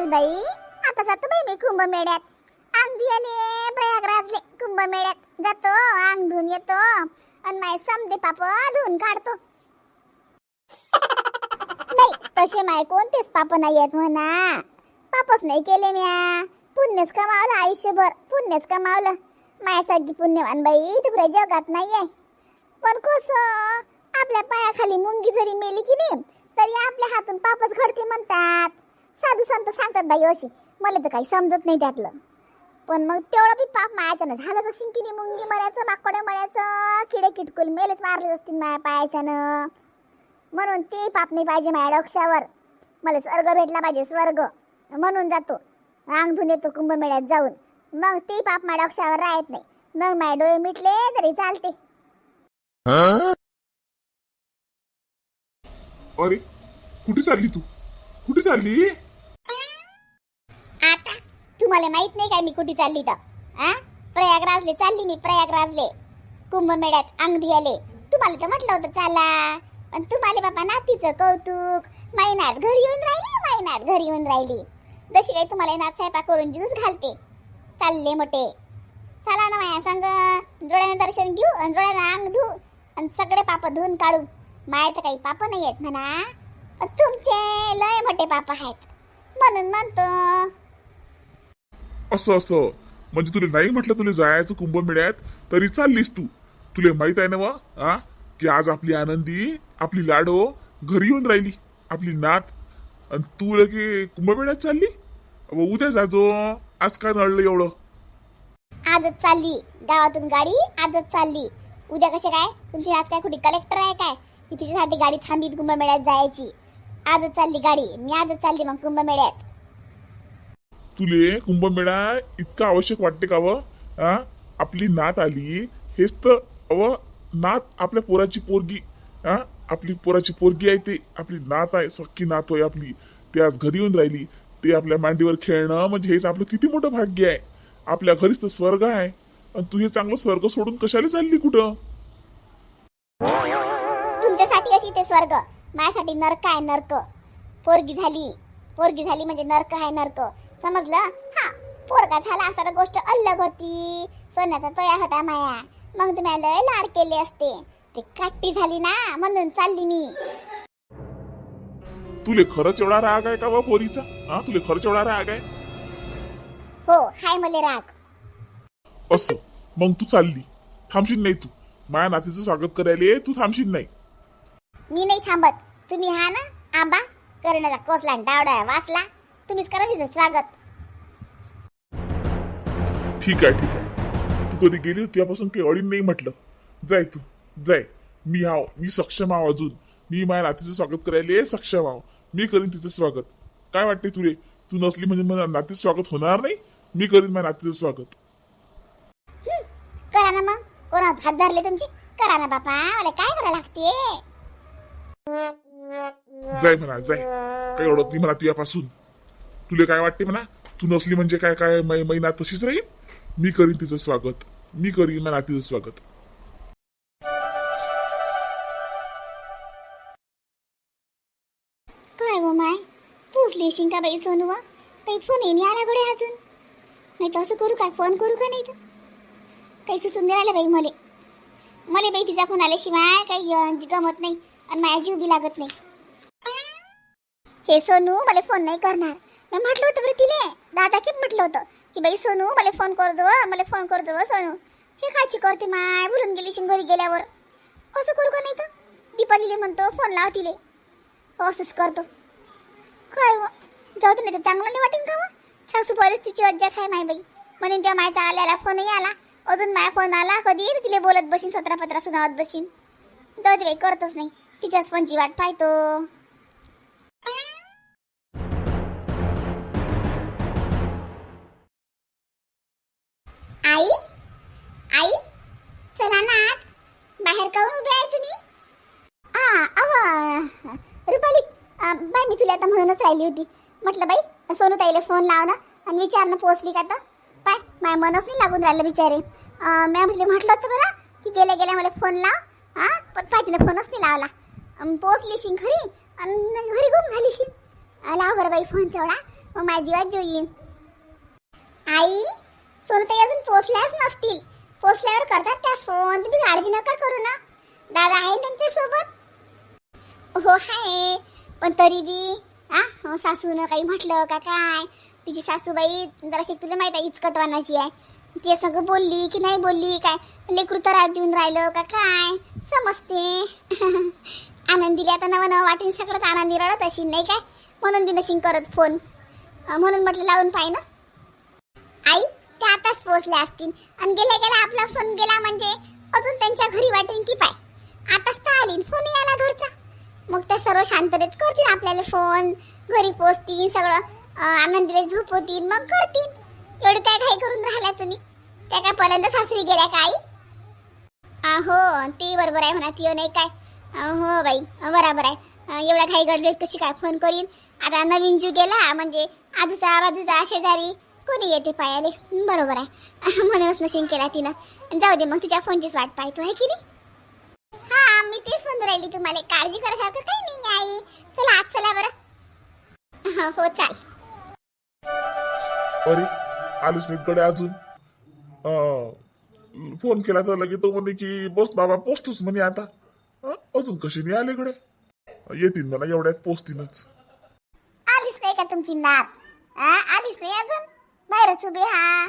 चाल बाई. आता जातो बाई मी कुंभमेळ्यात. अंग धुयाले प्रयागराजले कुंभमेळ्यात. जातो अंग धुवून येतो. आणि माय समदे पाप धुवून काढतो. नाही तसे माय कोणतेच पाप नाही येत म्हणा. पापच नाही केले म्या. पुण्यच कमावलं आयुष्यभर. पुण्यच कमावलं. माझ्यासारखी पुण्यवान बाई तुझ्या जगात नाही आहे. पण कस? आपल्या पायाखाली मुंगी जरी मेली की नाही तरी आपल्या हातून पापच घडते म्हणतात. साधू संत सांगतात बाई अशी. मला तर काही समजत नाही त्यातलं. पण मग तेवढं बी पाप मायाच्यानं झालं असेल की नाही मुंगी मरायचं माकोड्या मरायचं किडे किटकुल मेलेच मारले असतील माया पायाच्यानं. म्हणून ते पाप नाही पाहिजे माझ्या डोक्षावर मला स्वर्ग भेटला पाहिजे स्वर्ग. म्हणून जातो. अंग धुन येतो कुंभमेळ्यात जाऊन. मग ते पाप माझ्या डोक्षावर राहत नाही. मग माझे डोळे मिटले तरी चालते. अरे कुठे चालली तू? कुठे चालली? आता? तुम्हाला माहीत नाही काय मी कुठे चालली तर. आ? प्रयागराजले चालली मी प्रयागराजले. कुंभमेळ्यात अंग आले. तुम्हाला तर म्हटलं होतं चाला. पण तुम्हाला बाबा नातीचं कौतुक. महिन्यात घरी येऊन राहिली महिन्यात घरी येऊन राहिली. जशी काही तुम्हाला नात स्वयंपाक करून ज्यूस घालते. चालले मोठे. चला ना माया संग. जोड्याने दर्शन घेऊ आणि जोड्याने अंग धुऊ आणि सगळे पाप धुवून काढू. माया तर काही पाप नाही आहेत म्हणा. तुमचे लय मोठे पाप आहेत. म्हणून म्हणतो. असं असं. म्हणजे तुला नाही म्हटलं तुला जायचं कुंभमेळ्यात? तरी चाललीस तू. तुला माहीत आहे ना वा? आ? की आज आपली आनंदी आपली लाडो घरी येऊन राहिली आपली नात. आणि तू लगे कुंभमेळ्यात चालली? अबा, उद्या जाजो आज काय नडलं एवढं? आजच चालली. गावातून गाडी आजच चालली. उद्या कसे काय? तुमची नात काय कुठे कलेक्टर आहे काय? की तिच्यासाठी गाडी थांबीत कुंभमेळ्यात जायची. आजच चालली गाडी. मी आजच चालली मग कुंभमेळ्यात. तुले कुंभमेळा इतका आवश्यक वाटते का व? आपली नात आली. हेच तर अव नात आपल्या पोराची पोरगी. आपली पोराची पोरगी आहे ते. आपली नात आहे सख्खी नात आहे आपली. ते आज घरी येऊन राहिली. ते आपल्या मांडीवर खेळणं म्हणजे हेच आपलं किती मोठं भाग्य आहे. आपल्या घरीच तर स्वर्ग आहे. आणि तू हे चांगलं स्वर्ग सोडून कशाला चालली कुठं? तुमच्यासाठी अशी ते स्वर्ग. माझ्यासाठी नरक आहे नरक. पोरगी झाली. पोरगी झाली म्हणजे नरक आहे नरक. समजलं? हा पोरगा झाला असता तर गोष्ट अलग होती. सोन्याचा तया होता माया. मग तुम्ही लय लाड केले असते. ते काट्टी झाली ना म्हणून चालली मी. तुले खरंच एवढा राग आहे का व पोरीचा? हा तुले खरंच एवढा राग आहे? हो हाय मले राग. असं. मग तू चालली. थांबशील नाही तू. माझ्या नातीचं स्वागत करायला तू थांबशील नाही. मी नाही थांबत. तुम्ही हा ना आंबा करणारा कोसला डावडा वाचला तुम्हीच करा तिचं स्वागत. ठीक आहे ठीक आहे. तू कधी गेली होती त्यापासून काही अडीन नाही म्हटलं. जाय तू जाय. मी हाव मी सक्षम आहो अजून. मी माझ्या नातीचं स्वागत करायला सक्षम आहो मी करीन तिचं स्वागत. काय वाटते तुले? तू नसली म्हणजे मला नातीचं स्वागत होणार नाही? मी करीन माझ्या नातीचं स्वागत. करा ना मग. कोणा हात धरले तुमचे? करा ना बापा मला काय करायला लागते जाय म्हणा जाय. काय एवढत नाही म्हणा तुझ्यापासून. तुला काय वाटते म्हणा? तू नसली म्हणजे काय काय मै महिना तशीच राहील मी करीन तिचं स्वागत. मी करीन म्हणा तिचं स्वागत. काय गो माय? पोचली शिंका बाई सोनू व. काही फोन येणे आला गडे अजून. नाही तर असं करू काय? फोन करू का नाही तर काही सुचून नाही राहिलं बाई मले. मले बाई तिचा फोन आल्याशिवाय काही गमत नाही. आणि माझ्या जीव बी लागत नाही. हे सोनू मला फोन नाही करणार. मी म्हटलं होतं बरं तिले. दादा की म्हटलं होतं की बाई सोनू मला फोन कर जव मला फोन कर जव सोनू. हे काची करते माय बोलून गेली शिंगोरी गेल्यावर. असं करू का नाही तर? दीपालीले म्हणतो फोन लाव तिले. हो, असंच करतो. काय जाऊ दे नाही तर चांगलं नाही वाटेन का मग? सासू परिस्थितीची वज्जात आहे माय बाई. म्हणून त्या मायचा आल्याला फोनही आला. अजून माया फोन आला कधी? तिला बोलत बसीन सतरा पत्रा सुनावत बसीन जाऊ दे बाई करतच नाही. तिच्याच फोनची वाट पाहतो. आई आई चला ना आत. बाहेर काऊन उभे आहे तुम्ही? आ अव रुपाली बाई मी तुला आता म्हणूनच राहिली होती. म्हटलं बाई सोनू ताईला फोन लाव ना आणि विचारणं पोचली का तर. पाय माय मनच नाही लागून राहिलं बिचारे. अ, मी म्हटलं म्हटलं होतं बरं की गेल्या गेल्या मला फोन लाव. हा पण पाहिजे फोनच नाही लावला. पोचलीशीन घरी खरी आणि घरी गुम झालीशीन लाव बरं बाई फोन तेवढा मग माझी वाट येईन आई सोनताई अजून पोचल्याच नसतील. पोचल्यावर करतात त्या फोन तुम्ही काळजी नका करू ना. दादा आहे त्यांच्यासोबत हो आहे. पण तरी बी हा हो, सासूनं काही म्हटलं का काय? तिची सासूबाई जराशी तुला माहीत आहे इचकटवानाची आहे. ती सगळं बोलली की नाही बोलली काय? लेकरू तर देऊन राहिलं का काय? समजते. आनंदीला आता नवं नवं वाटेन सगळं आनंदी रडत अशी नाही काय? म्हणून बी नशीन करत फोन म्हणून म्हटलं लावून पाय ना. आई ते आताच पोहोचले असतील. आणि गेल्या गेला आपला फोन गेला म्हणजे अजून त्यांच्या घरी वाटेन की पाय? आताच तर आली फोन याला घरचा. मग त्या सर्व शांततेत करतील आपल्याला फोन घरी पोचतील सगळं. आनंदीला झोपवतील मग करतील. एवढं काय काही करून राहिल्या तुम्ही? त्या काय पर्यंत सासरी गेल्या का आई? आहो ते बरोबर आहे म्हणा ती नाही काय. हो बाई. बरोबर आहे. एवढ्या घाई गडबडीत कशी काय फोन करीन? आता नवीन जू गेला म्हणजे आजूचा बाजूचा शेजारी कोणी येते पायाले? बरोबर आहे. म्हणूनच नशीन केला तिनं. जाऊ दे मग तिच्या फोनचीच वाट पाहतो आहे की नाही? हा मी तेच म्हणून राहिली तुम्हाला. काळजी करायसारखं काही नाही आई. चला आज चला बरं. हो चाल. अरे आलीच नाहीत कडे अजून फोन केला तर लगे तो म्हणे की बस बाबा पोचतोच म्हणे आता. अजून कशी नाही आले कडे येतील मला एवढ्यात पोचतीलच आलीच नाही का तुमची नात? हा, आलीच नाही अजून? बाहेरच उभी हा.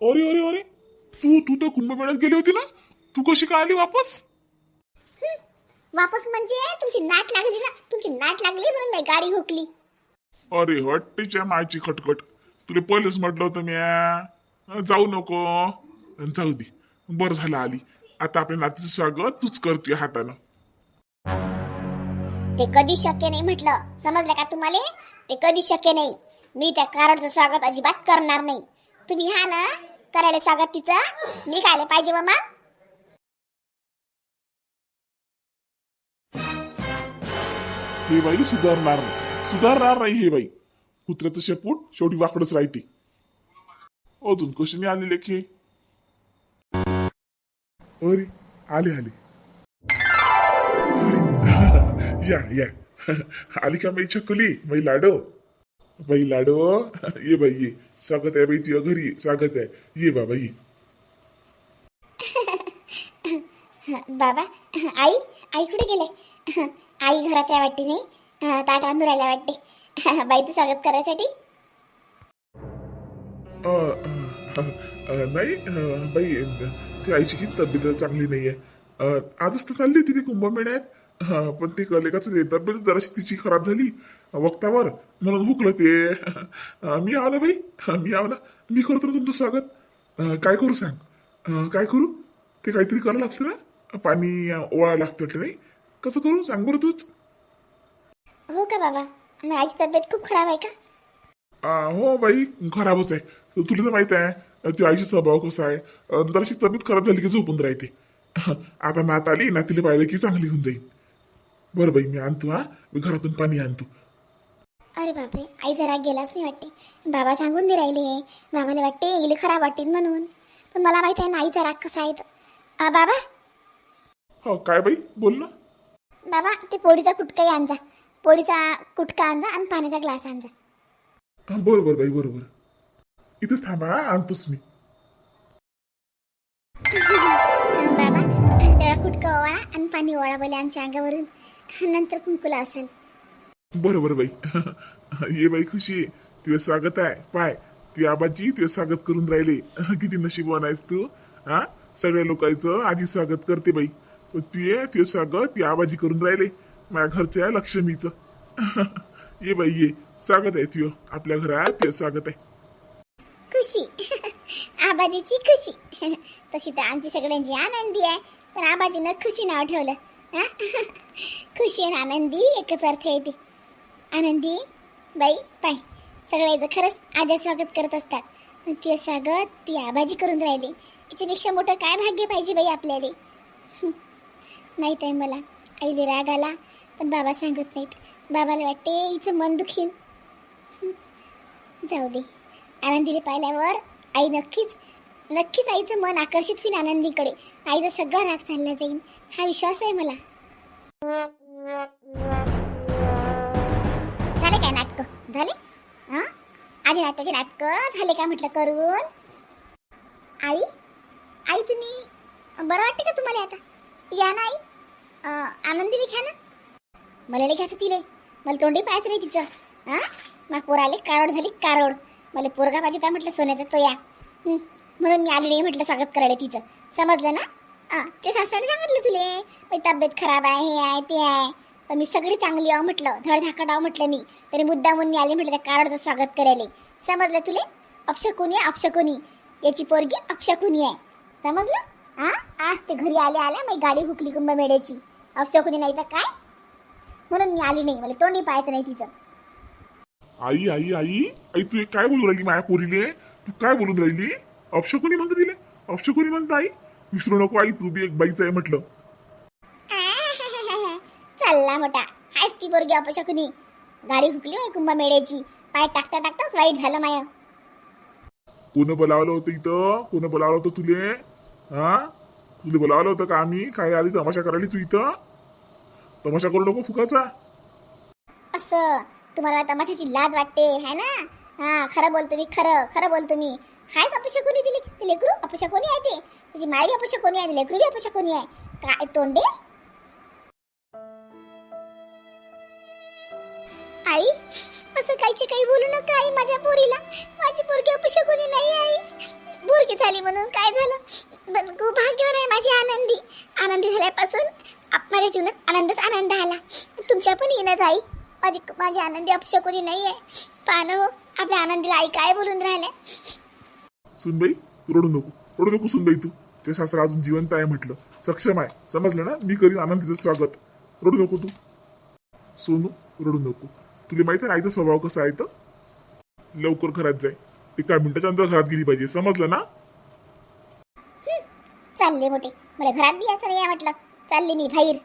अरे अरे अरे तू तू तर कुंभमेळ्यात गेली होती ना? तू कशी काय आली वापस? वापस म्हणजे तुमची नाट लागली ना? तुमची नाट लागली म्हणून नाही गाडी हुकली. अरे हट्टीच्या मायची खटखट. तुला पहिलेच म्हटलं होतं म्या जाऊ नको. अन जाऊ दे. बरं झालं आली. आता आपल्या नातीचं स्वागत तूच करते हातानं. ते कधी शक्य नाही म्हटलं. समजलं का तुम्हाला? ते कधी शक्य नाही. मी त्या कारडचं स्वागत अजिबात करणार नाही. तुम्ही हा ना करायला स्वागत तिचं. मी कायला पाहिजे मामा हे बाई सुधारणार नाही. सुधारणार नाही हे बाई. कुत्र्याचं शेपूट शेवटी वाकडच राहते. अजून कशी नाही आले लेखे? अरे आले आले. या या. आली का बाई छकुली बाई लाडो. बाई लाडो. ये बाई ये. स्वागत आहे बाई तुझ्या घरी. स्वागत आहे. ये बाबा ये. बाबा आई आई कुठे गेले? आई घरात आहे वाटते नाही. ताट आणून राहिल्या वाटते. बाईचं स्वागत करायसाठी. नाही बाई ती आईची किती तब्येत चांगली नाहीये. अ, आजच तर चालली होती ती कुंभमेळ्यात. पण ते कलेकाचं तब्येत जराशी तिची खराब झाली. वक्तावर म्हणून हुकलं ते. मी आव ना बाई मी आव ना मी करतो ना तुमचं स्वागत. काय करू सांग? काय करू? ते काहीतरी करावं लागतं ना? पाणी ओळा लागतं वाटतं नाही? कसं करू? सांग बरं तूच. हो का बाबा? माझी तब्येत खूप खराब आहे का? हो बाई खराबच आहे. तुला तर माहीत आहे. ती आईची स्वभाव कसा आहे जराशी तब्येत खराब झाली की झोपून राहते. आता नात आली नातीला पाहिलं की चांगली होऊन जाईल. बरं बाई मी आणतो हा. मी घरातून पाणी आणतो. अरे बापरे आई जरा गेलाच नाही वाटते. बाबा सांगून दे राहिले बाबाला वाटते इले खराब वाटेल म्हणून. पण मला माहीत आहे ना आईचा राग कसा आहे बाबा? हो काय बाई? बोल ना. बाबा ते पोळीचा कुटकाही आणजा पोळीचा कुटका आणजा आणि पाण्याचा ग्लास आणजा हा, बरं बरं बाई बरोबर. इथंच थांबा हा, आणतोच मी बाबा तेवढा कुटका ओवाळा आणि पाणी ओळा बोले आमच्या अंगावरून नंतर कुंकुला असेल बरं बरं बाई ये बाई खुशी आहे तुझं स्वागत आहे पाय तुझी आबाजी तुझं स्वागत करून राहिले किती नशीबवान आहेस तू हा सगळ्या लोकांचं आजी स्वागत करते बाई पण तू ये तुझं स्वागत ती आबाजी करून राहिले माझ्या घरच्या लक्ष्मीचं ये बाई ये स्वागत आहे तुझं आपल्या घरात तुझं स्वागत आहे आबाजीची खुशी. तशी तर आमची सगळ्यांची आनंदी आहे. पण आबाजीनं खुशी नाव ठेवलं. हा? खुशी आणि आनंदी एकच अर्थ येते आनंदी बाई पाय. सगळ्याचं खरंच आद्या स्वागत करत असतात पण ते स्वागत ती आबाजी करून राहिली. याच्यापेक्षा मोठं काय भाग्य पाहिजे बाई आपल्याला? माहीत माहीत आहे मला. आईले राग आला पण बाबा सांगत नाहीत. बाबाला वाटते हिचं मन दुखीन. जाऊ दे. आनंदीला पाहिल्यावर आई नक्कीच नक्कीच आईचं मन आकर्षित होईल आनंदीकडे. आईचा सगळा राग चालला जाईल. हा विश्वास आहे मला. झाले काय नाटक? झाले? आज आजी नाट्याचे नाटकं झाले काय म्हटलं करून? आई? आई तुम्ही बरं वाटते का तुम्हाला आता? या ना आई. आनंदीने घ्या ना. मला नाही घ्यायचं तिले. मला तोंडी पाहायचं नाही तिचं. हा? मग पोराले कारोड झाली कारोड. मला पोरगा पाहिजे काय म्हटलं सोन्याचा तो या. म्हणून मी आली नाही म्हटलं स्वागत करायला तिचं. समजलं ना? हा ते सासऱ्याने सांगितलं तुले तब्येत खराब आहे हे आहे ते आहे. पण मी सगळी चांगली आहो म्हटलं. धडधाकट आहो म्हटलं मी. तरी मुद्दा म्हणून मी आली म्हटलं त्या कारोडचं स्वागत करायला. समजलं तुले? अपशकुनी आहे अपशकुनी. याची पोरगी अपशकुनी आहे. समजलं? हा आज ते घरी आले आल्या मग गाडी हुकली कुंभमेड्याची अपशकुनी नाही तर काय? म्हणून मी आली नाही मला तोंडी पाहायचं नाही तिचं. आई आई आई. आई तू काय बोलून राहिली माया पोरीले? तू काय बोलून राहिली? अपशकुनी म्हणतो तिले अपशकुनी म्हणतो आई विसरू नको आई तू बी एक बाईच आहे म्हटलं. चालला मोठा. हायच ती पोरगी अपशकुनी. गाडी हुकली माझी कुंभमेड्याची पाय टाकता टाकताच वाईट झालं माय. कोण बोलावलं होतं इथं? कोण बोलावलं होतं तुले? हा? तुले बोलावलं होतं का आम्ही? काय आली तमाशा करायला तू इथं? तमाशा करू नको फुकाचा. असं. तुम्हाला तमाशाची लाज वाटते है ना? हा खरं बोलतो मी खरं खरं बोलतो मी. हायच कोणी दिली? ते लेकरू कोणी आहे ते? त्याची माय बी कोणी आहे? लेकरू बी कोणी आहे? काय तोंडे? आई असं काहीचे काही बोलू नका आई माझ्या पोरीला. माझी पोरगी अपशकुनी नाही आई. पोरगी झाली म्हणून काय झालं? पण खूप भाग्यवर आहे माझी आनंदी. आनंदी झाल्यापासून माझ्या जीवनात आनंदच आनंद आला. तुमच्या पण येणं आई. माझी माझी आनंदी अपशकुनी नाही आहे पाहणं हो आपल्या आनंदीला आई काय बोलून राहिल्या? सुनबाई तू रडू नको. रडू नको सुनबाई तू. ते सासरा अजून जिवंत आहे म्हटलं. सक्षम आहे. समजलं ना? मी करीन आनंदीचं स्वागत. रडू नको तू. सोनू रडू नको. तुला माहिती आहे आईचा स्वभाव कसा आहे तर? लवकर घरात जाय. एका मिनिटाच्या अंतर घरात गेली पाहिजे. समजलं ना? चालले मोठे. मला घरात बी यायचं नाही म्हटलं. चालले मी बाहेर.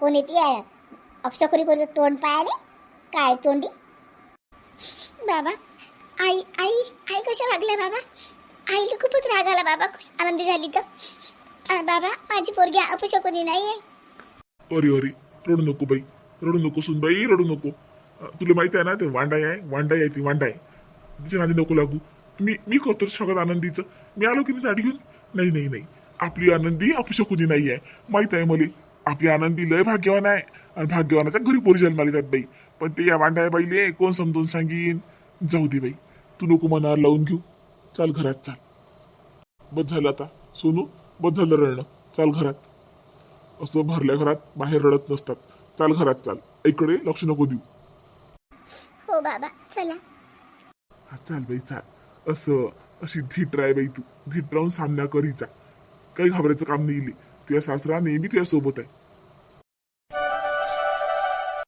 कोण येते आहे अपशकुनी कोणतं तोंड पायाले? काय तोंडी? बाबा आई आई आई कशा वागल्या बाबा? आईला खूपच राग आला बाबा खुश आनंदी झाली तर. बाबा माझी पोरगी अपशकुनी नाही आहे अरे अरे रडू नको बाई रडू नको सुन बाई रडू नको. तुला माहिती आहे ना ते वांडाई आहे वांडाई आहे ती वांडाई. तिच्या नादी नको लागू. मी मी करतो सगळं आनंदीचं. मी आलो की मी साडी घेऊन? नाही नाही नाही आपली आनंदी अपशकुनी नाही आहे माहीत आहे मला आपली आनंदी लय भाग्यवान आहे. आणि भाग्यवानाच्या घरी पोरी जन्माली त्यात बाई. पण ते या वांडाय बाईले कोण समजून सांगीन? जाऊ दे बाई. तू नको मनावर लावून घेऊ. चाल घरात चाल. बस झालं आता. सोनू बस झालं रडणं. चाल घरात. असं भरल्या घरात बाहेर रडत नसतात. चाल घरात चाल. इकडे लक्ष नको देऊ. हो बाबा चला. हा चाल बाई चाल. असं अशी धीट राय बाई तू. धीट राहून सामना करीचा. काही घाबरायचं काम नाही इले तुझ्या सासरा नेहमी तुझ्या सोबत आहे.